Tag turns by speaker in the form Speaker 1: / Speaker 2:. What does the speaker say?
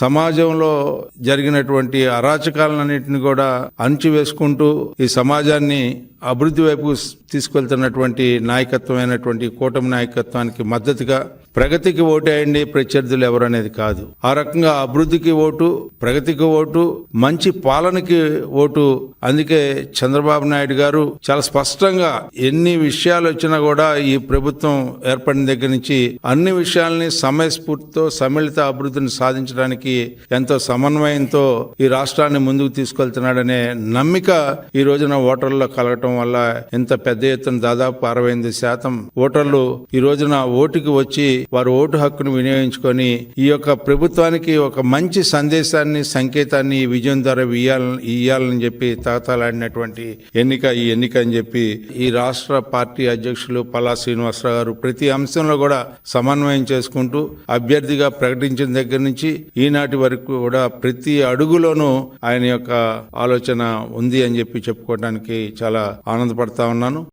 Speaker 1: సమాజంలో జరిగినటువంటి అరాచకాలన్నింటిని కూడా అణచివేసుకుంటూ ఈ సమాజాన్ని అభివృద్ధి వైపు తీసుకెళ్తున్నటువంటి నాయకత్వమైనటువంటి కూటమి నాయకత్వానికి మద్దతుగా ప్రగతికి ఓటేయండి ప్రత్యర్థులు ఎవరు అనేది కాదు. ఆ రకంగా అభివృద్ధికి ఓటు ప్రగతికి ఓటు మంచి పాలనకి ఓటు. అందుకే చంద్రబాబు నాయుడు గారు చాలా స్పష్టంగా ఎన్ని విషయాలు వచ్చినా కూడా ఈ ప్రభుత్వం ఏర్పడిన దగ్గర నుంచి అన్ని విషయాల్ని సమయస్ఫూర్తితో సమ్మిళిత అభివృద్ధిని సాధించడానికి ఎంతో సమన్వయంతో ఈ రాష్ట్రాన్ని ముందుకు తీసుకెళ్తున్నాడనే నమ్మిక ఈ రోజున ఓటర్లో కలగటం వల్ల ఇంత పెద్ద ఎత్తున దాదాపు అరవై ఎనిమిది శాతం ఓటర్లు ఈ రోజున ఓటుకి వచ్చి వారు ఓటు హక్కును వినియోగించుకొని ఈ యొక్క ప్రభుత్వానికి ఒక మంచి సందేశాన్ని సంకేతాన్ని ఈ విజయం ద్వారా ఇయ్యాలని ఇయ్యాలని చెప్పి తాతలాడినటువంటి ఎన్నిక ఈ ఎన్నిక అని చెప్పి ఈ రాష్ట్ర పార్టీ అధ్యక్షులు పల్లా శ్రీనివాసరావు గారు ప్రతి అంశంలో కూడా సమన్వయం చేసుకుంటూ అభ్యర్థిగా ప్రకటించిన దగ్గర నుంచి ఈనాటి వరకు కూడా ప్రతి అడుగులోనూ ఆయన యొక్క ఆలోచన ఉంది అని చెప్పి చెప్పుకోవడానికి చాలా ఆనందపడతా ఉన్నాను.